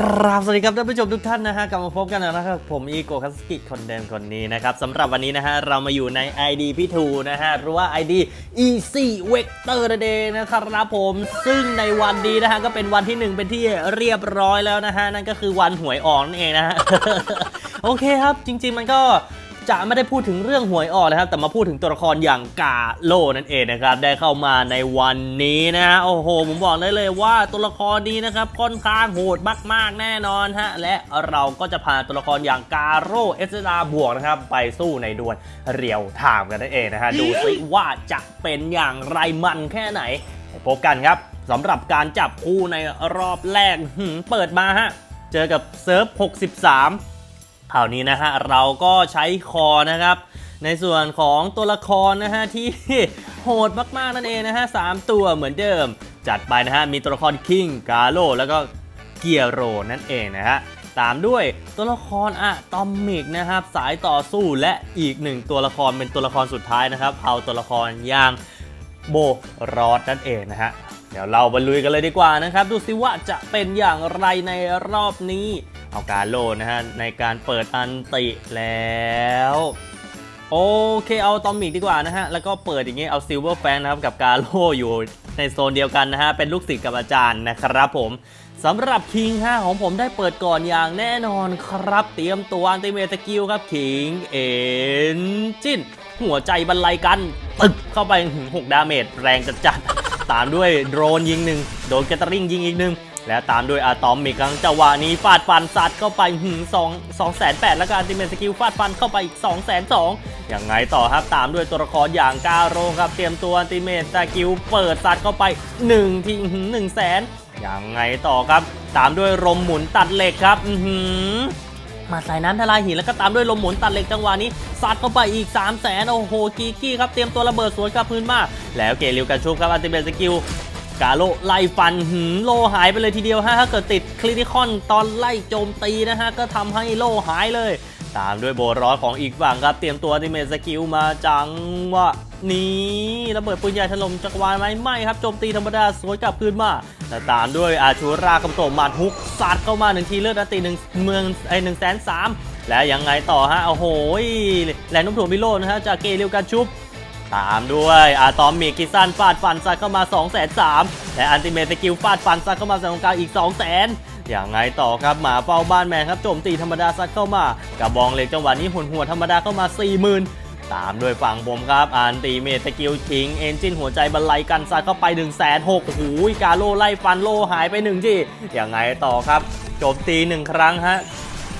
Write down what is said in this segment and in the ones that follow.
กราบสวัสดีครับท่านผู้ชมทุกท่านนะฮะกลับมาพบกันแล้วนะครับผมอีโกคัสกิคนเดิมคนนี้นะครับสำหรับวันนี้นะฮะเรามาอยู่ใน ID พี่ทูนะฮะหรือว่า ID Easy Vector นั่นเองนะครับผมซึ่งในวันนี้นะฮะก็เป็นวันที่หนึ่งเป็นที่เรียบร้อยแล้วนะฮะนั่นก็คือวันหวยออกนั่นเองนะฮะโอเคครับจริง ๆ มันก็ จะไม่ได้พูดถึงเรื่องหวยออกนะครับ แต่มาพูดถึงตัวละครอย่างกาโลนั่นเองนะครับ ได้เข้ามาในวันนี้นะฮะโอ้โห ผมบอกได้เลยว่าตัวละครนี้นะครับค่อนข้างโหดมากๆแน่นอนฮะ และเราก็จะพาตัวละครอย่างกาโรเอสดาบวกนะครับ ไปสู้ในดวลเรียวไทม์กันนั่นเองนะฮะ ดูซิว่าจะเป็นอย่างไรมันแค่ไหนพบกันครับสำหรับการจับคู่ในรอบแรกเปิดมาฮะ เจอกับเซิร์ฟ 63 คราวนี้นะฮะเราก็ใช้คอนะครับ ในส่วนของตัวละครนะฮะที่โหดมากๆนั่นเองนะฮะสามตัวเหมือนเดิม จัดไปนะฮะมีตัวละครคิงกาโลแล้วก็เกียโรนั่นเองนะฮะตามด้วยตัวละครอะตอมมิกนะครับสายต่อสู้และอีกหนึ่งตัวละครเป็นตัวละครสุดท้ายนะครับเอาตัวละครอย่างโบรอดนั่นเองนะฮะเดี๋ยวเราไปลุยกันเลยดีกว่านะครับ ดูสิว่าจะเป็นอย่างไรในรอบนี้ เอาการโลนะฮะในการเปิดอันติแล้ว โอเคเอาตอมมิกดีกว่านะฮะ แล้วก็เปิดอย่างงี้เอาซิลเวอร์แฟนนะครับกับการโลอยู่ในโซนเดียวกันนะฮะ เป็นลูกศิษย์กับอาจารย์นะครับผมสำหรับคิงฮะของผมได้เปิดก่อนอย่างแน่นอนครับ เตรียมตัวอันติเมตสกิลครับคิงเอ็นจินหัวใจบรรลัยกันตึกเข้าไปหกดาเมจแรงจัดจัดตามด้วยโดรนยิงหนึ่งโดนแกตเตอริงยิงอีกหนึ่ง แล้วตามด้วยอะตอมมิกครั้งจังหวะนี้ฟาดฟันสัตว์เข้าไปหืมสองสองแสนแปดแล้วก็อันติเมตสกิลฟาดฟันเข้าไปอีก2องแสนสองยังไงต่อครับตามด้วยตัวละครอย่างกาโรครับ เตรียมตัวอันติเมตสกิลเปิดสัตว์เข้าไป1ทีหนึ่งแสนยังไงต่อครับ ตามด้วยลมหมุนตัดเหล็กครับ อือหือมาใส่น้ำทลายหินแล้วก็ตามด้วยลมหมุนตัดเหล็กจังหวะนี้ซัดเข้าไปอีก 3 0 0แสนโอ้โหกีกี้ครับเตรียมตัวระเบิดสวนกับพื้นมา แล้วเกลิวกันชุบครับอันติเมตสกิล กาโลไล่ฟันหืมโลหายไปเลยทีเดียวฮะถ้าเกิดติดคลินิคอนตอนไล่โจมตีนะฮะ ก็ทำให้โลหายเลย ตามด้วยโบร้อยของอีกฝั่งครับ เตรียมตัวอนิเมสกิลมาจังหวะนี้ระเบิดปืนใหญ่ถล่มจักรวาลไหมไม่ครับโจมตีธรรมดาสวนกลับคืนมาแต่ตามด้วยอาชูราคำโตมาทุกสัดเข้ามาหนึ่งทีเลือดติหนึ่งเมืองไอหนึ่งแสนสามและยังไงต่อฮะโอ้โหแหลนน้ำถ่วงพิโรจน์นะฮะจากเกเรียวกันชุบ ตามด้วยอะตอมมิกกิซันฟาดฟันซัดเข้ามา2 3 0 0 0และอันติเมตสกิลฟาดฟันซัดเข้ามาใส่ตรงกลางอีก2 0 0 0 0 0อย่างไงต่อครับหมาเฝ้าบ้านแมนครับโจมตีธรรมดาซัดเข้ามา กระบองเหล็กจังหวะนี้หัวหัวธรรมดาเข้ามา 40,000 ตามด้วยฝั่งผมครับอันติเมตสกิลคิง เอนจินหัวใจบรรลัยกันซัดเข้าไป1 6 0 0 0 0โอ้โหกาโลไล่ฟันโลหายไป1ที่อย่างไงต่อครับโจมตี1ครั้งฮะ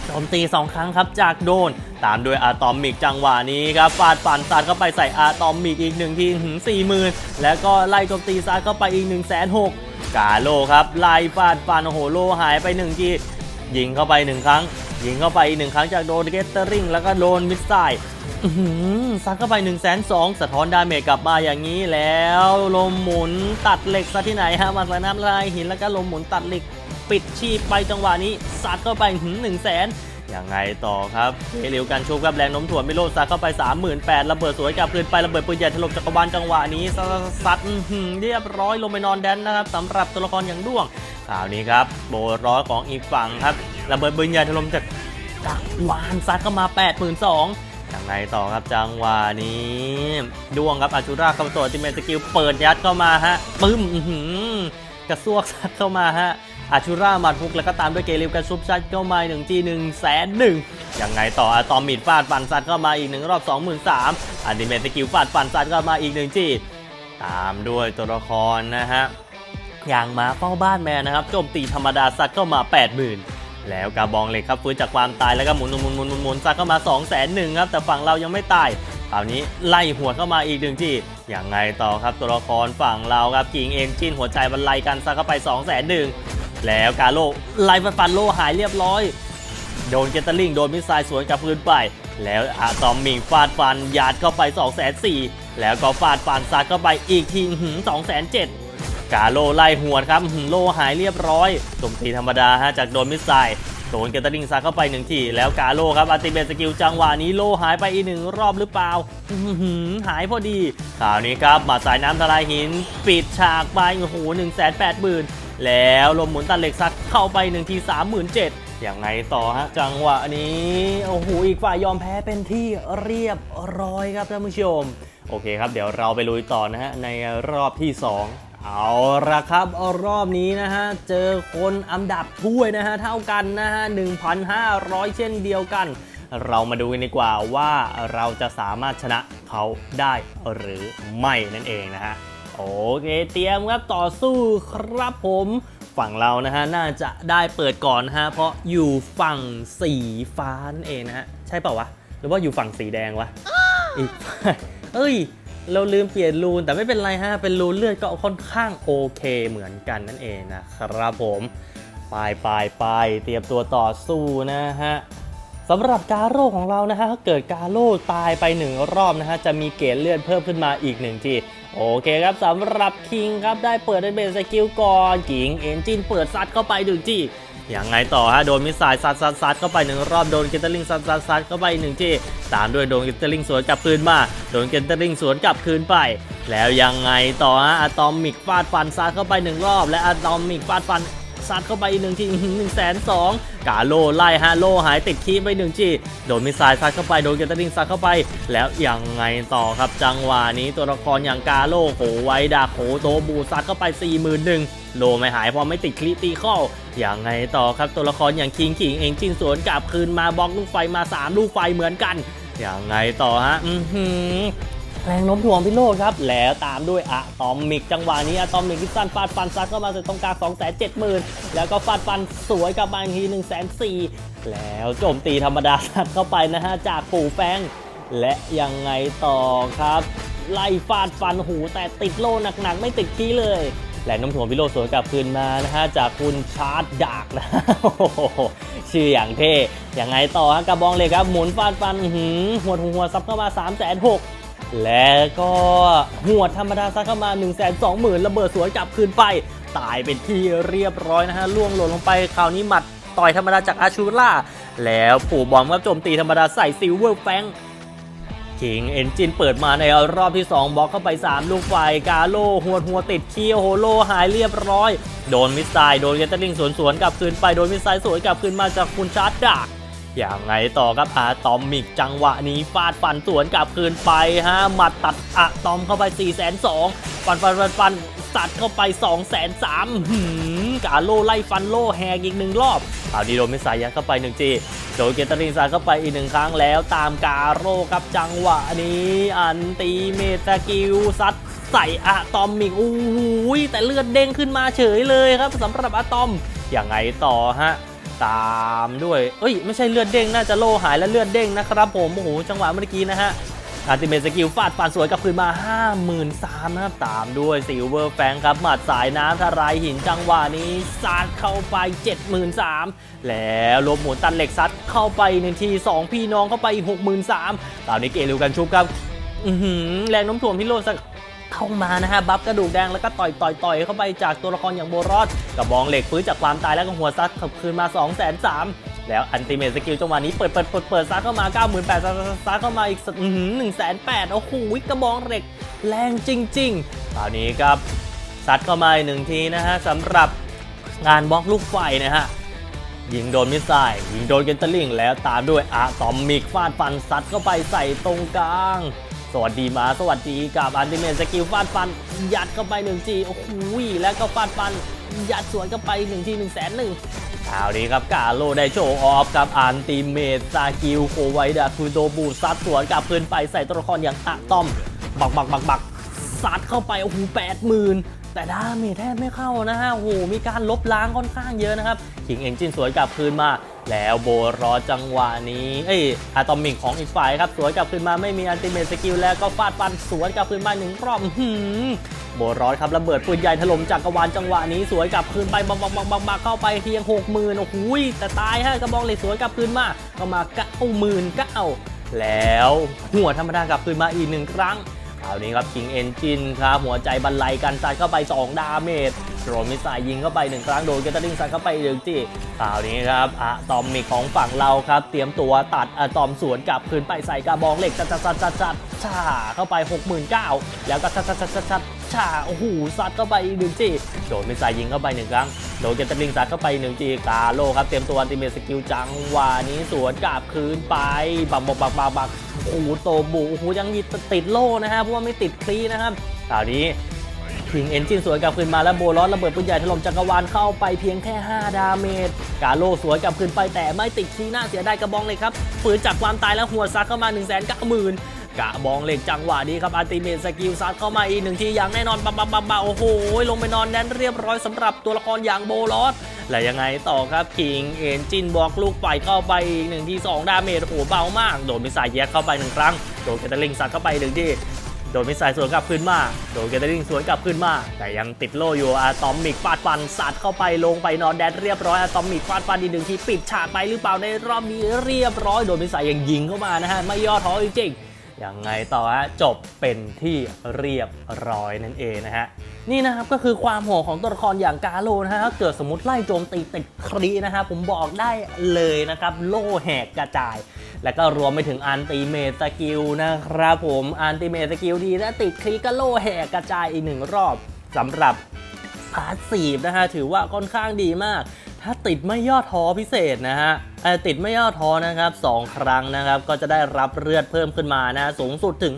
โจมตี 2 ครั้งครับจากโดน ตามด้วยอะตอมิกจังหวะนี้ครับฟาดฟันซัดเข้าไปใส่อะตอมิกอีกหนึ่งทีถึง4 0,000แล้วก็ไล่โจมตีซัดเข้าไปอีก1 6 0 0 0กาโลครับไล่ฟาดฟันโอ้โหโลหายไป1ทียิงเข้าไป 1 ครั้ง ยิงเข้าไปอีกหนึ่งครั้งจากโดนเกตเตอร์ริงแล้วก็โดนมิสไซล์ซัดเข้าไป1 2 0 0 0สสะท้อนดาเมจกลับมาอย่างนี้แล้วลมหมุนตัดเหล็กซะที่ไหนฮะมาสน้ำลายหินแล้วก็ลมหมุนตัดเหล็ก ปิดชีพไปจังหวะนี้ซัดเข้าไปถึง1 0 0 0 0แสนยังไงต่อครับเฮลิวกันชุบครับแรงโน้มถ่วงไม่โลดซัดเข้าไป 38,000ระเบิดสวยกับคืนไประเบิดปืนใหญ่ถล่มจักรวาลจังหวะนี้ซัดเรียบร้อยลงไปนอนแดนนะครับสำหรับตัวละครอย่างด้วงข่าวนี้ครับโบร้อยของอีกฝั่งครับระเบิดปืนใหญ่ถล่มจากจักรวาลซัดเข้ามา 82,000ยังไงต่อครับจังหวะนี้ด้วงครับอาชูราคำตัวติเมตสกิลเปิดยัดเข้ามาฮะปึ้มกระซวกซัดเข้ามาฮะ อาชูรามาทุกแล้วก็ตามด้วยเกลิวกันซุปซัดเข้ามาหนึ่งทีหนึ่งแสนหนึ่งยังไงต่ออะตอมมิดฟาดฟันซัดเข้ามาอีกหนึ่งรอบ23,000อันดิเมตสกิลฟาดฟันซัดเข้ามาอีกหนึ่งทีตามด้วยตัวละครนะฮะอย่างมาเฝ้าบ้านแมนนะครับโจมตีธรรมดาซัดเข้ามา 80,000 แล้วกระบองเหล็กครับฟื้นจากความตายแล้วก็หมุนหมุนหมุนหมุนหมุนซัดเข้ามา2 0 0 0 0 0ครับแต่ฝั่งเรายังไม่ตายคราวนี้ไล่หัวเข้ามาอีกหนึ่งทีอย่างไงต่อครับตัวละครฝั่งเราครับกิงเอนจินหัวใจบรรลัยกันซัดเข้าไป2 0 0 0 0 แล้วกาโลไล่ฟันฟันโลหายเรียบร้อย โดนเกตเตอร์ลิงโดนมิสไซล์สวนกลับพื้นไป แล้วอะตอมมิงฟาดฟันยาดเข้าไป2 4 0 0 0แล้วก็ฟาดฟันซัดเข้าไปอีกทีหืม2 7 0 0 0กาโลไล่หัวครับหืมโลหายเรียบร้อยโจมตีธรรมดาฮะจากโดนมิสไซล์โดนเกตเตอร์ลิงซัดเข้าไปหนึ่งทีแล้วกาโลครับอัติเมทสกิลจังหวะนี้โลหายไปอีกหนึ่งรอบหรือเปล่าหือหายพอดีคราวนี้ครับมาสายน้ำทลายหิน ปิดฉากไปโอ้โหหนึ่งแสนแปดหมื่น แล้วลมหมุนตันเหล็กซัดเข้าไป1ที37,000อย่างไงต่อฮะจังหวะนี้โอ้โหอีกฝ่ายยอมแพ้เป็นที่เรียบร้อยครับท่านผู้ชม โอเคครับ เดี๋ยวเราไปลุยต่อนะฮะในรอบที่ 2เอาละครับรอบนี้นะฮะ เจอคนอันดับถ้วยนะฮะ เท่ากันนะฮะ 1,500 เช่นเดียวกัน เรามาดูกันดีกว่าว่าเราจะสามารถชนะเขาได้หรือไม่นั่นเองนะฮะ โอเคเตรียมครับต่อสู้ครับผมฝั่งเรานะฮะน่าจะได้เปิดก่อนนะฮะเพราะอยู่ฝั่งสีฟ้านั่นเองนะฮะใช่เปล่าวะหรือว่าอยู่ฝั่งสีแดงวะอีกฝ่ายเอ้ย เราลืมเปลี่ยนรูนแต่ไม่เป็นไรฮะเป็นรูนเลือดก็ค่อนข้างโอเคเหมือนกันนั่นเองนะครับผมไปไปไปเตรียมตัวต่อสู้นะฮะ สำหรับกาโร่ของเรานะฮะถ้าเกิดกาโร่ตายไปหนึ่งรอบนะฮะจะมีเกรดเลือดเพิ่มขึ้นมาอีกหนึ่งทีโอเคครับสำหรับคิงครับได้เปิดเป็นเบสสกิลก่อนกิงเอนจินเปิดซัดเข้าไปหนึ่งทีอย่างไงต่อฮะโดนมิสไซล์ซัดซัดซัดเข้าไปหนึ่งรอบโดนเกตเตอร์ลิงซัดซัดซัดเข้าไปหนึ่งที่ตามด้วยโดนเกตเตอร์ลิงสวนกลับคืนมาโดนเกตเตอร์ลิงสวนกลับคืนไป แล้วยังไงต่อฮะอะตอมิกฟาดฟันซัดเข้าไปหนึ่งรอบ และอะตอมิกฟาดฟัน ซัดเข้าไปอีกหนึ่งทีหนึ่งแสนสองกาโลไล่ฮะโลหายติดคีบไปหนึ่งทีโดนมิสไซล์ซัดเข้าไปโดนเกตติงซัดเข้าไป แล้วยังไงต่อครับจังหวะนี้ตัวละครอย่างกาโลโหไวดาโหโตบูซัดเข้าไป4 1 0 0 0โลไม่หายเพอไม่ติดคริติคอลอย่างไงต่อครับตัวละครอย่างคิงคิงเองจินสวนกลับคืนมาบล็อกลูกไฟมา 3 ลูกไฟเหมือนกันอย่างไงต่อฮะอือหือ แรงโน้มถ่วงพิโรธครับ แล้วตามด้วยอะตอมมิก จังหวะนี้อะตอมมิกที่สั้นฟาดฟันซัดเข้ามาใส่ตรงกลาง2 7 0 0 0 0 แล้วก็ฟาดฟันสวยกลับมาอีกที 1 4 0 0 0แล้วโจมตีธรรมดาซัดเข้าไปนะฮะ จากปู่แฟง และยังไงต่อครับ ไล่ฟาดฟันหูแต่ติดโล่หนักๆ ไม่ติดขี้เลยและน้ำถ่วงพิโรสวนกลับคืนมานะฮะ จากคุณชาร์จดากนะโอ้โหชื่ออย่างเท่ยังไงต่อฮะกระบองเล็กครับหมุนฟาดฟันหือหัวดหัวซับเข้ามา3 6 0 0 0 และก็หัวธรรมดาซัดเข้ามา 1 2 0 0 0 0ระเบิดสวนกลับคืนไป ตายเป็นที่เรียบร้อยนะฮะล่วงหล่นลงไปคราวนี้หมัดต่อยธรรมดาจากอาชูล่า แล้วปู่บอมก็โจมตีธรรมดาใส่ซิลเวอร์แฟงคิงเอนจินเปิดมาในรอบที่ 2บล็อกเข้าไป 3 ลูกไฟกาโลหัวหัวติดคีโฮโลหายเรียบร้อย โดนมิสไซล์โดนเกตเตอร์ลิงสวนสวนกลับคืนไปโดนมิสไซล์สวนกลับคืนมาจากคุณชาร์จดาก อย่างไงต่อครับอะตอมมิกจังหวะนี้ฟาดฟันสวนกลับคืนไปฮะหมัดตัดอะตอมเข้าไป4 2 0 0 0ฟันฟันฟันฟันสัดเข้าไป2 3 0 0 0หืมกาโลไล่ฟันโลแหกอีกหนึ่งรอบเอาดีโดนมิสไซล์ยัดเข้าไป1จีโดนเกตเตอร์ลิงซัดเข้าไปอีกหนึ่งครั้งแล้วตามกาโร่ครับจังหวะนี้อันตีเมตากิลซัดใส่อะตอมมิกอู้หูยแต่เลือดเด้งขึ้นมาเฉยเลยครับสำหรับอะตอมอย่างไงต่อฮะ ตามด้วย เอ้ย ไม่ใช่เลือดเด้ง น่าจะโลหายและเลือดเด้งนะครับผม โอ้โห จังหวะเมื่อกี้นะฮะอาร์ติเมตสกิลฟาดฟันสวยกลับคืนมา 53,000นะครับ ตามด้วยซิลเวอร์แฟงครับ หมัดสายน้ำทลายหินจังหวะนี้ซัดเข้าไป 73,000 แล้วลบหมุนตันเหล็กซัดเข้าไปหนึ่งที 2 พี่น้องเข้าไปอีก 63,000ตามนี้เกลิวกันชุบครับแรงน้มถ่วงพิโรธสัก เข้ามานะฮะบัฟกระดูกแดงแล้วก็ต่อยต่อยต่อยเข้าไปจากตัวละครอย่างโบรอดกับบองเหล็กฟื้นจากความตายแล้วก็หัวซัดขับคืนมา2 3 0 0 0แล้วอันติเมทสกิลจังหวะนี้เปิดเปิดเปิดเปิดซัดเข้ามา 98,000ซัดซัดเข้ามาอีกหนึ่งแสนแปดโอ้โหกระบองเหล็กแรงจริงๆคราวนี้ครับซัดเข้ามาอีกหนึ่งทีนะฮะสำหรับงานบล็อกลูกไฟนะฮะยิงโดนมิสไซล์ยิงโดนเกนเตอร์ลิงแล้วตามด้วยอะตอมมิกฟาดฟันซัดเข้าไปใส่ตรงกลาง วัสดีมาสวัสดีกับอันติเมทสกิลฟาดฟัน ยัดเข้าไป1จีโอ้โหแล้วก็ฟาดฟัน ยัดสวนเข้าไป1จี1แสนหนึ่งคราวนี้ครับกาโลได้โชว์ออฟกับอันติเมทสกิลโคไวดาคูโดบูซัดสวนกับพื้นไปใส่ตัวละครอย่างตะตอม บักบักบักบักซัดเข้าไปโอ้โหแปดหมื่น แต่ดาเมจแทบไม่เข้านะฮะโอ้โหมีการลบล้างค่อนข้างเยอะนะครับคิงเอ็นจินสวยกลับคืนมา แล้วโบรอจังหวะนี้เอ้ยอะตอมิกของอีกฝ่ายครับสวยกลับคืนมาไม่มีอันติเมทสกิลแล้วก็ฟาดฟันสวนกลับคืนมาหนึ่งรอบหือโบรอครับระเบิดปืนใหญ่ถล่มจักรวาลจังหวะนี้สวยกลับคืนไปบักบักบักบักบักเข้าไปเพียงหกหมื่นโอ้โหแต่ตายฮะกระบองเหล็กสวนกลับคืนมาก็มาเก้าหมื่นเก้าแล้วหัวธรรมดากลับคืนมาอีกหนึ่งครั้ง คราวนี้ครับคิงเอนจินครับหัวใจบรรลัยกันซัดเข้าไป 2 ดาเมจโดนมิสไซยิงเข้าไป 1 ครั้งโดนเกตตอร์ลิงซัดเข้าไปหนึ่งที่คราวนี้ครับอะตอมมิกของฝั่งเราครับ เตรียมตัวตัดอะตอมสวนกลับคืนไปใส่กระบองเหล็กจัดจัดจัดจัดจัดช่าเข้าไป 69,000 แล้วก็ชัดชัดชัดชัดชัดช่าโอ้โหซัดเข้าไปอีกหนึ่งจีโดนมิสไซยิงเข้าไปหนึ่งครั้งโดนเกตตอร์ลิงซัดเข้าไปหนึ่งจีกาโลครับเตรียมตัวอันติเมสกิลจังหวะนี้สวนกลับคืนไปบักบักบักบัก โอ้โหโตบูโอ้โหยังมีติดโล่นะฮะเพราะว่าไม่ติดคลีนะครับคราวนี้พิงเอนจินสวนกลับคืนมาแล้วโบลอสระเบิดปืนใหญ่ถล่มจักรวาลเข้าไปเพียงแค่ 5 ดาเมจกาโลสวนกลับคืนไปแต่ไม่ติดคลีหน้าเสียดายกระบองเลยครับฝืนจากความตายแล้วหัวซัดเข้ามา 1 9 0 0 0 0กะบองเหล็กจังหวะนี้ครับอัลติเมทสกิลซัดเข้ามาอีกหนึ่งทีอย่างแน่นอนบัมบัมบัมบัมโอ้โหลงไปนอนแดนเรียบร้อยสำหรับตัวละครอย่างโบลอส และยังไงต่อครับคิงเอนจินบอกลูกปล่อยเข้าไปอีกหนึ่งที่สองดาเมจโอ้เบามาก โดนมิสไซล์แยกเข้าไปหนึ่งครั้ง โดนเกตเตอร์ลิงซัดเข้าไปหนึ่งที่โดนมิสไซล์สวนกลับขึ้นมา โดนเกตเตอร์ลิงสวนกลับขึ้นมา แต่ยังติดโล่อยู่อะตอมมิกฟาดฟันสัดเข้าไปลงไปนอนแดนเรียบร้อยอะตอมมิกฟาดฟันอีกหนึ่งทีปิดฉากไปหรือเปล่าในรอบนี้เรียบร้อย โดนมิสไซล์ยังยิงเข้ามานะฮะไม่ย่อท้อจริงๆ ยังไงต่อฮะจบเป็นที่เรียบร้อยนั่นเองนะฮะนี่นะครับก็คือความโหดของตัวละครอย่างกาโลนะฮะถ้าเกิดสมมติไล่โจมตีติดครีนะฮะผมบอกได้เลยนะครับโล่แหกกระจาย แล้วก็รวมไปถึงอันติเมสกิลนะครับผมอันติเมสกิลดีถ้าติดครีก็โล่แหกกระจายอีกหนึ่งรอบสำหรับพาสซีฟนะฮะถือว่าค่อนข้างดีมาก ถ้าติดไม่ย่อท้อพิเศษนะฮะ ติดไม่ย่อท้อนะครับ 2 ครั้งนะครับ ก็จะได้รับเลือดเพิ่มขึ้นมานะ สูงสุดถึง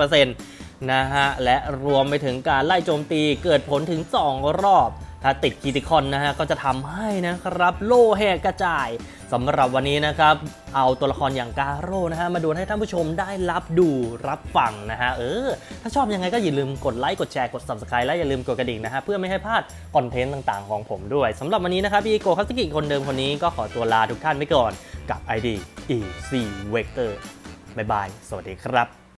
50%นะฮะ และรวมไปถึงการไล่โจมตีเกิดผลถึง 2 รอบ ถ้าติดคีติคอนนะฮะก็จะทำให้นะครับโล่แหกกระจายสำหรับวันนี้นะครับ เอาตัวละครอย่างกาโร่นะฮะมาดูให้ท่านผู้ชมได้รับดูรับฟังนะฮะเออ ถ้าชอบยังไงก็อย่าลืมกดไลค์กดแชร์กด subscribe และอย่าลืมกดกระดิ่งนะฮะเพื่อไม่ให้พลาดคอนเทนต์ต่างๆของผมด้วยสำหรับวันนี้นะครับพี่โกคัสกิคนเดิมคนนี้ก็ขอตัวลาทุกท่านไปก่อนกับ ID EC Vector บ๊ายบาย สวัสดีครับ